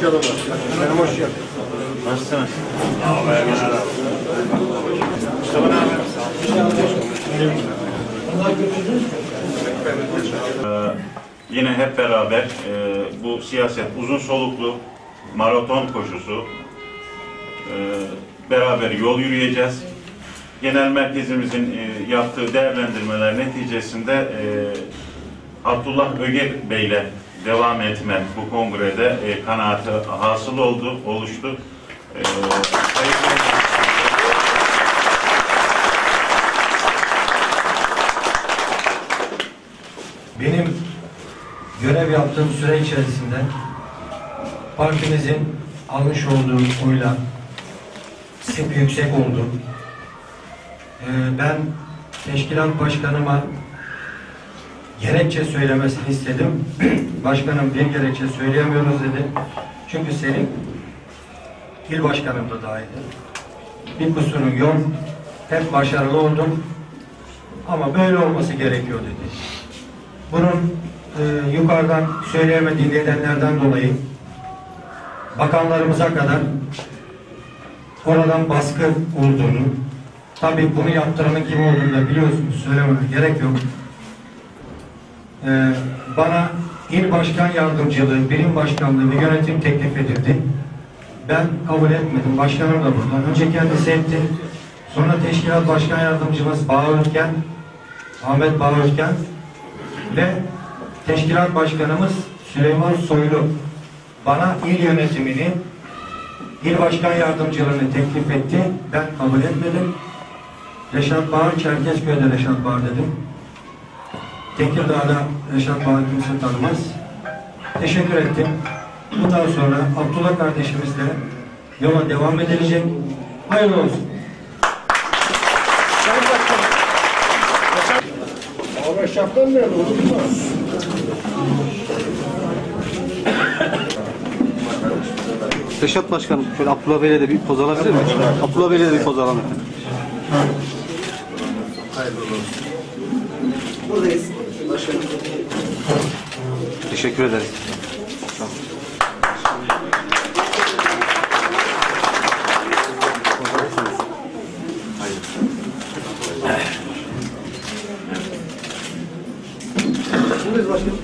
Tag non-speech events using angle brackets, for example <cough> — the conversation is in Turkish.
geldin başkanım. Benim hoş geldin. Nasılsınız? Ee, yine hep beraber e, bu siyaset uzun soluklu maraton koşusu e, beraber yol yürüyeceğiz. Genel merkezimizin e, yaptığı değerlendirmeler neticesinde e, Abdullah Öger Bey'le devam etme bu kongrede e, kanaati hasıl oldu, oluştu. E, Benim görev yaptığım süre içerisinde partimizin almış olduğu oyla hep yüksek oldu. Ee, ben teşkilat başkanıma gerekçe söylemesini istedim. <clears throat> Başkanım bir gerekçe söyleyemiyoruz dedi. Çünkü senin il başkanım da dahildi. Bir kusurun yok. Hep başarılı oldun. Ama böyle olması gerekiyor dedi. Bunun e, yukarıdan söyleyemediği nedenlerden dolayı bakanlarımıza kadar oradan baskı olduğunu tabi bunu yaptıranın kim olduğunu da biliyorsunuz söylememe gerek yok. E, bana il başkan yardımcılığı, birim başkanlığı ve yönetim teklif edildi. Ben kabul etmedim. Başkanım da burada. Önce kendisi etti. Sonra teşkilat başkan yardımcımız Bağırken, Ahmet Bağırken ve teşkilat başkanımız Süleyman Soylu bana il yönetimini il başkan yardımcılığını teklif etti. Ben kabul etmedim. Reşat Bağır, Çerkezköy'de Reşat Bağır dedim. Tekirdağ'da Reşat Bağır kimse tanımaz. Teşekkür ettim. Bundan sonra Abdullah kardeşimizle yola devam edilecek. Hayırlı olsun. Abi şapkan nerede? Unutma. Reşat Başkanım, şöyle Abdullah Bey'le de bir poz alabilir miyim? Abdullah Bey'le de bir poz alalım. Buradayız. Başarılı. Teşekkür ederiz. Buradayız başkanım.